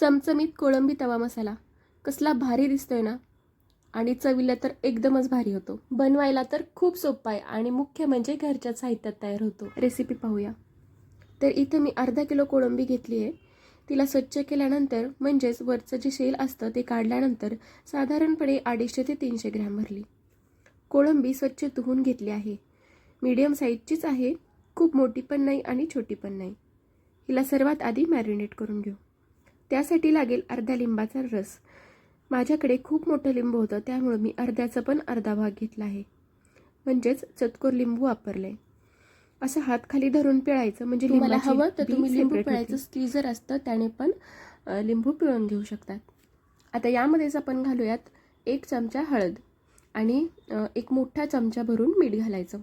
चमचमीत कोळंबी तवा मसाला. कसला भारी दिसतोय ना? आणि चवीला तर एकदमच भारी होतो. बनवायला तर खूप सोपा आहे आणि मुख्य म्हणजे घरच्या साहित्यात तयार होतो. रेसिपी पाहूया. तर इथं मी अर्धा किलो कोळंबी घेतली आहे. तिला स्वच्छ केल्यानंतर म्हणजेच वरचं जे शेल असतं ते काढल्यानंतर साधारणपणे अडीचशे ते तीनशे ग्रॅम भरली. कोळंबी स्वच्छ धुवून घेतली आहे. मीडियम साईजचीच आहे. खूप मोठी पण नाही आणि छोटी पण नाही. हिला सर्वात आधी मॅरिनेट करून घेऊ. त्यासाठी लागेल अर्ध्या लिंबाचा रस. माझ्याकडे खूप मोठं लिंबू होतं त्यामुळं मी अर्ध्याचा पण अर्धा भाग घेतला आहे. म्हणजेच चतकोर लिंबू वापरले. असं हात खाली धरून पिळायचं म्हणजे लिंबाची हवं तर तुम्ही लिंबू पिळायचं. स्क्वीजर असतं त्याने पण लिंबू पिळून घेऊ शकतात. आता यामध्येच आपण घालूयात एक चमचा हळद आणि एक मोठा चमचा भरून मीठ घालायचं.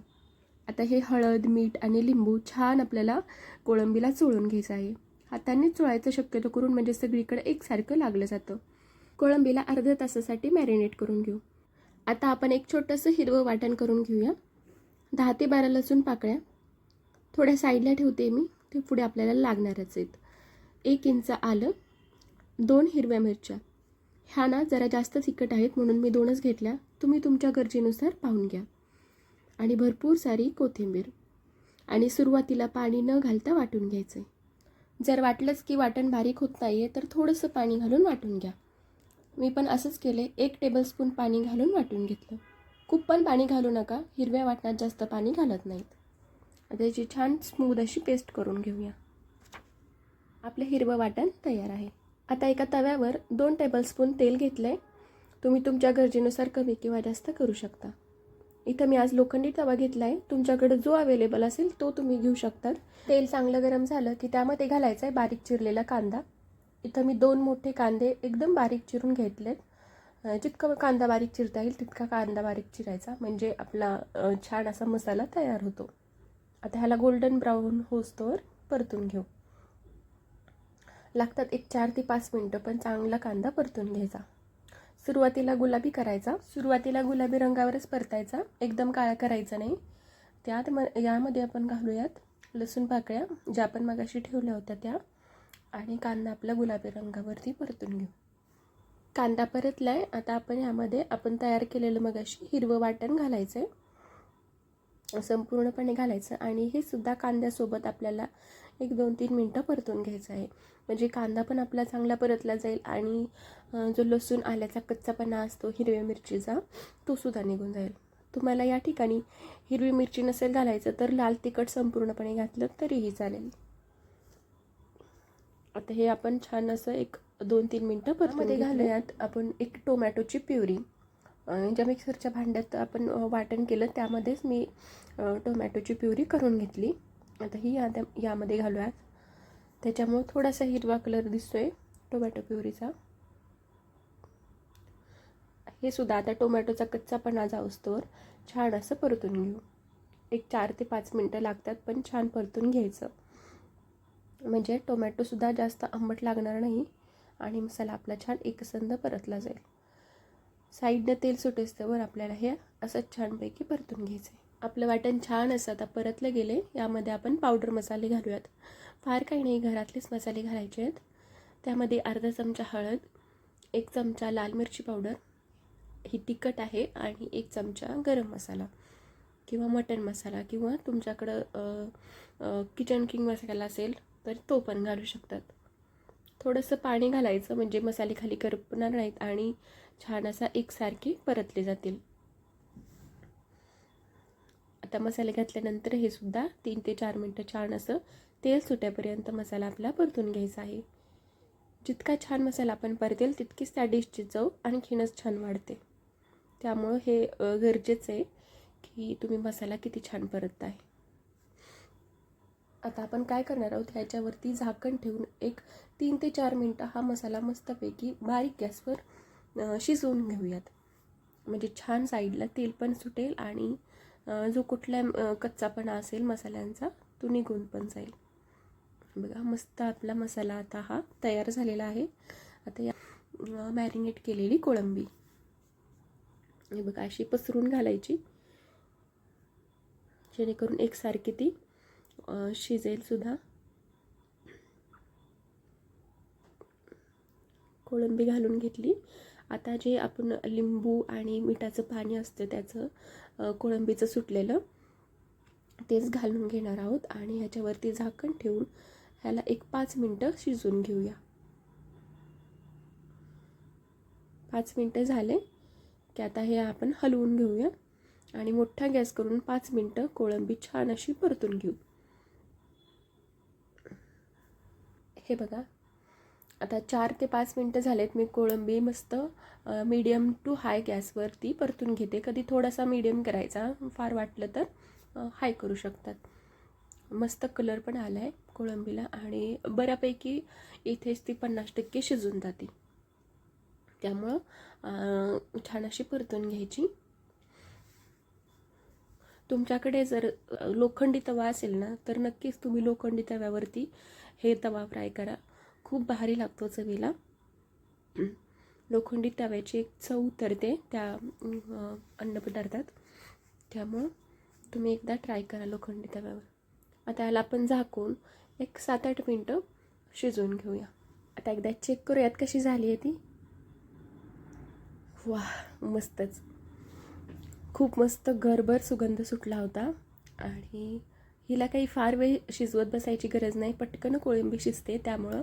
आता हे हळद मीठ आणि लिंबू छान आपल्याला कोळंबीला चोळून घ्यायचं आहे. हाताने चोळायचं शक्यतो करून म्हणजे सगळीकडे एकसारखं लागलं जातं. कोळंबीला अर्ध्या तासासाठी मॅरिनेट करून घेऊ. आता आपण एक छोटंसं हिरवं वाटण करून घेऊया. दहा ते बारा लसूण पाकळ्या. थोड्या साईडला ठेवते मी. ते पुढे आपल्याला लागणारच आहेत. एक इंच आलं. दोन हिरव्या मिरच्या. ह्या ना जरा जास्त तिखट आहेत म्हणून मी दोनच घेतल्या. तुम्ही तुमच्या गरजेनुसार पाहून घ्या. आणि भरपूर सारी कोथिंबीर. आणि सुरुवातीला पाणी न घालता वाटून घ्यायचं आहे जर वाटलंच की वाटण बारीक होत नाही आहे तर थोडंसं पाणी घालून वाटून घ्या. मी पण असंच केले. एक टेबलस्पून पाणी घालून वाटून घेतलं. खूप पण पाणी घालू नका. हिरव्या वाटणात जास्त पाणी घालत नाहीत. आता त्याची छान स्मूद अशी पेस्ट करून घेऊया. आपलं हिरवं वाटण तयार आहे. आता एका तव्यावर दोन टेबलस्पून तेल घेतलं आहे तुम्ही तुमच्या गरजेनुसार कमी किंवा जास्त करू शकता. इथं मी आज लोखंडी तवा घेतला आहे तुमच्याकडे जो अवेलेबल असेल तो तुम्ही घेऊ शकतात. तेल चांगलं गरम झालं की त्यामध्ये घालायचं आहे बारीक चिरलेला कांदा. इथं मी दोन मोठे कांदे एकदम बारीक चिरून घेतलेत. जितका कांदा बारीक चिरता येईल तितका कांदा बारीक चिरायचा. म्हणजे आपला छान असा मसाला तयार होतो. आता ह्याला गोल्डन ब्राऊन होस्तोवर परतून घेऊ. लागतात एक चार ते पाच मिनटं पण चांगला कांदा परतून घ्यायचा. सुरुवातीला गुलाबी करायचा. सुरुवातीला गुलाबी रंगावरच परतायचा. एकदम काळा करायचा नाही. त्यात म यामध्ये आपण घालूयात लसूण पाकळ्या ज्या आपण मगाशी ठेवल्या होत्या त्या. आणि कांदा आपला गुलाबी रंगावरती परतून घेऊ. कांदा परतला आहे आता आपण यामध्ये आपण तयार केलेलं मगाशी हिरवं वाटण घालायचं आहे संपूर्णपणे घालायचं आणि हे सुद्धा कांद्यासोबत आपल्याला एक दोन तीन मिनटं परतून घ्यायचं आहे. म्हणजे कांदा पण आपला चांगला परतला जाईल आणि जो लसूण आल्याचा कच्चापणा असतो हिरव्या मिरचीचा तो सुद्धा निघून जाईल. तुम्हाला या ठिकाणी हिरवी मिरची नसेल घालायचं तर लाल तिखट संपूर्णपणे घातलं तरीही चालेल. आता हे आपण छान असं एक दोन तीन मिनटं परतमध्ये घालूयात आपण एक टोमॅटोची प्युरी ज्या मिक्सरच्या भांड्यात आपण वाटण केलं त्यामध्येच मी टोमॅटोची प्युरी करून घेतली. आता ही या यामध्ये घालूयात त्याच्यामुळं थोडासा हिरवा कलर दिसतोय टोमॅटो प्युरीचा. हे सुद्धा आता टोमॅटोचा कच्चापणा जाऊस्तोवर छान असं परतून घेऊ. एक चार ते पाच मिनटं लागतात पण छान परतून घ्यायचं. म्हणजे टोमॅटोसुद्धा जास्त आंबट लागणार नाही आणि मसाला आपला छान एकसंध परतला जाईल. साईडनं तेल सुटेस्तवर आपल्याला हे असं छानपैकी परतून घ्यायचं आहे. आपलं वाटण छान असं आता परतलं गेले यामध्ये आपण पावडर मसाले घालूयात. फार काही नाही घरातलेच मसाले घालायचे आहेत. त्यामध्ये अर्धा चमचा हळद एक चमचा लाल मिरची पावडर ही तिखट आहे आणि एक चमचा गरम मसाला किंवा मटन मसाला किंवा तुमच्याकडं किचन किंग मसाला असेल तर तो पण घालू शकतात. थोडंसं पाणी घालायचं म्हणजे मसाले खाली करपणार नाहीत आणि छान असा एकसारखे परतले जातील. आता मसाले घातल्यानंतर हे सुद्धा तीन ते चार मिनटं छान असं तेल सुट्यापर्यंत मसाला आपला परतून घ्यायचा आहे. जितका छान मसाला आपण परतेल तितकीच त्या डिशची चव आणखीनच छान वाढते. त्यामुळं हे गरजेचं आहे की तुम्ही मसाला किती छान परतताय. आता आपण काय करणार आहोत ह्याच्यावरती झाकण ठेवून एक तीन ते चार मिनटं हा मसाला मस्तपैकी बारीक गॅसवर शिजवून घेऊयात. म्हणजे छान साईडला तेल पण सुटेल आणि जो कुठला कच्चापणा असेल मसाल्यांचा तो निघून पण जाईल. बघा मस्त आपला मसाला आता हा तयार झालेला आहे. आता या मॅरिनेट केलेली कोळंबी. हे बघा अशी पसरून घालायची. जेणेकरून एकसारखी ती शिजेल सुद्धा. कोळंबी घालून घेतली. आता जे आपण लिंबू आणि मिठाचं पाणी असतं त्याचं कोळंबीचं सुटलेलं तेच घालून घेणार आहोत आणि ह्याच्यावरती झाकण ठेवून ह्याला एक पाच मिनटं शिजवून घेऊया. पाच मिनटं झाले की आता हे आपण हलवून घेऊया आणि मोठा गॅस करून पाच मिनटं कोळंबी छान अशी परतून घेऊ. हे बघा आता चार ते पाच मिनटं झालेत मी कोळंबी मस्त मीडियम टू हाय गॅसवरती परतून घेते. कधी थोडासा मीडियम करायचा फार वाटलं तर हाय करू शकतात. मस्त कलर पण आला आहे कोळंबीला आणि बऱ्यापैकी इथेच ती पन्नास टक्के शिजून जाते. त्यामुळं छान अशी परतून घ्यायची. तुमच्याकडे जर लोखंडी तवा असेल ना तर नक्कीच तुम्ही लोखंडी तव्यावरती हे तवा फ्राय करा. खूप भारी लागतो चवीला. लोखंडी तव्याची एक चव उतरते त्या अन्नपदार्थात त्यामुळं तुम्ही एकदा ट्राय करा लोखंडी तव्यावर. आता याला आपण झाकून एक सात आठ मिनटं शिजवून घेऊया. आता एकदा चेक करूयात कशी झाली आहे ती. वा मस्तच. खूप मस्त घरभर सुगंध सुटला होता. आणि हिला काही फार वेळ शिजवत बसायची गरज नाही पटकन कोळंबी शिजते त्यामुळं.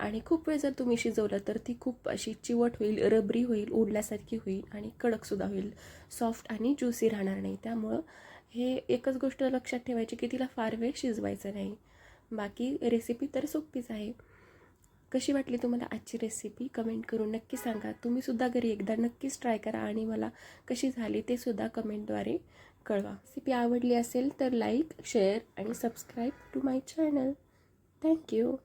आणि खूप वेळ जर तुम्ही शिजवलं तर ती खूप अशी चिवट होईल रबरी होईल ओढल्यासारखी होईल आणि कडकसुद्धा होईल. सॉफ्ट आणि ज्युसी राहणार नाही. त्यामुळं हे एकच गोष्ट लक्षात ठेवायची की तिला फार वेळ शिजवायचं नाही. बाकी रेसिपी तर सोपीच आहे. कशी वाटली तुम्हाला आजची रेसिपी कमेंट करून नक्की सांगा. तुम्हीसुद्धा घरी एकदा नक्कीच ट्राय करा आणि मला कशी झाली ते सुद्धा कमेंटद्वारे कळवा. रेसिपी आवडली असेल तर लाईक शेअर आणि subscribe to my channel. Thank you